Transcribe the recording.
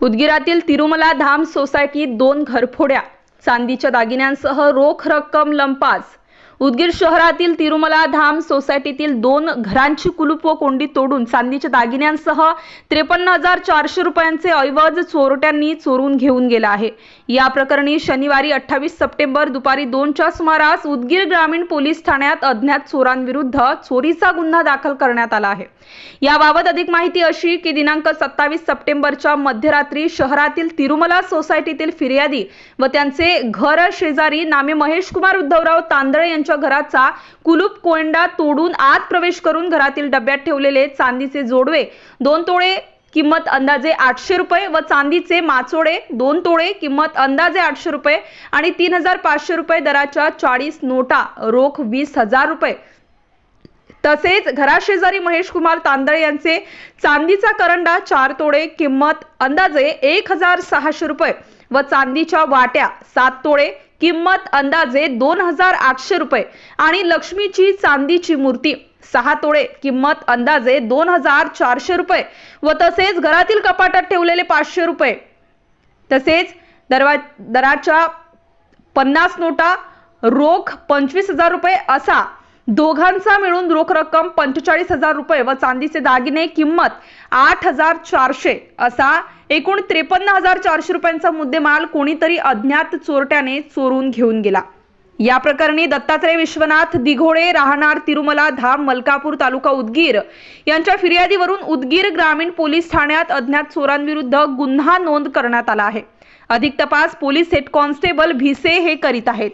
उदगीरातील तिरुमला धाम सोसायटीत दोन घरफोड्या चांदीच्या दागिन्यांसह रोख रक्कम लंपास उदगीर शहरातील तिरुमला धाम सोसायटीतील दोन घरांची कुलूप व कोंडी तोडून चांदीच्या दागिन्यांसह त्रेपन्न हजार चारशे रुपयांचे ऐवज चोरट्यांनी चोरून घेऊन गेला आहे. या प्रकरणी शनिवारी अठ्ठावीस सप्टेंबर दुपारी दोनच्या सुमारास उदगीर ग्रामीण पोलीस ठाण्यात अज्ञात चोरांविरुद्ध चोरीचा गुन्हा दाखल करण्यात आला आहे. याबाबत अधिक माहिती अशी की दिनांक सत्तावीस सप्टेंबरच्या मध्यरात्री शहरातील तिरुमला सोसायटीतील फिर्यादी व त्यांचे घर शेजारी नामे महेश कुमार उद्धवराव तांदळे यांच्या घराचा कुलूप कोंडा तोडून आत प्रवेश करून घरातील डब्यात ठेवलेले चांदीचे जोडवे दोन तोळे किंमत अंदाजे आठशे रुपये व चांदीचे माचोडे दोन तोळे किंमत अंदाजे आठशे रुपये आणि तीन हजार पाचशे रुपये दराच्या चाळीस नोटा रोख वीस हजार रुपये. तसेच घराशेजारी महेश कुमार तांदळे यांचे चांदीचा करंडा चार तोडे किंमत अंदाजे एक हजार सहाशे रुपये व चांदीच्या वाट्या सात तोडे किंमत अंदाजे दोन हजार आठशे रुपये आणि लक्ष्मीची चांदीची मूर्ती सहा तोडे किंमत अंदाजे दोन हजार चारशे रुपये व तसेच घरातील कपाटात ठेवलेले पाचशे रुपये. तसेच दरवा दराच्या पन्नास नोटा रोख पंचवीस हजार रुपये असा दोघांचा मिळून रोख रक्कम पंचेचाळीस हजार रुपये व चांदीचे दागिने किंमत आठ हजार चारशे असा एकूण त्रेपन्न हजार चारशे रुपयांचा मुद्देमाल कोणीतरी अज्ञात चोरट्याने चोरून घेऊन गेला. या प्रकरणी दत्तात्रय विश्वनाथ दिघोडे राहणार तिरुमला धाम मलकापूर तालुका उदगीर यांच्या फिर्यादीवरून उदगीर ग्रामीण पोलीस ठाण्यात अज्ञात चोरांविरुद्ध गुन्हा नोंद करण्यात आला आहे. अधिक तपास पोलीस हेड कॉन्स्टेबल भिसे हे करीत आहेत.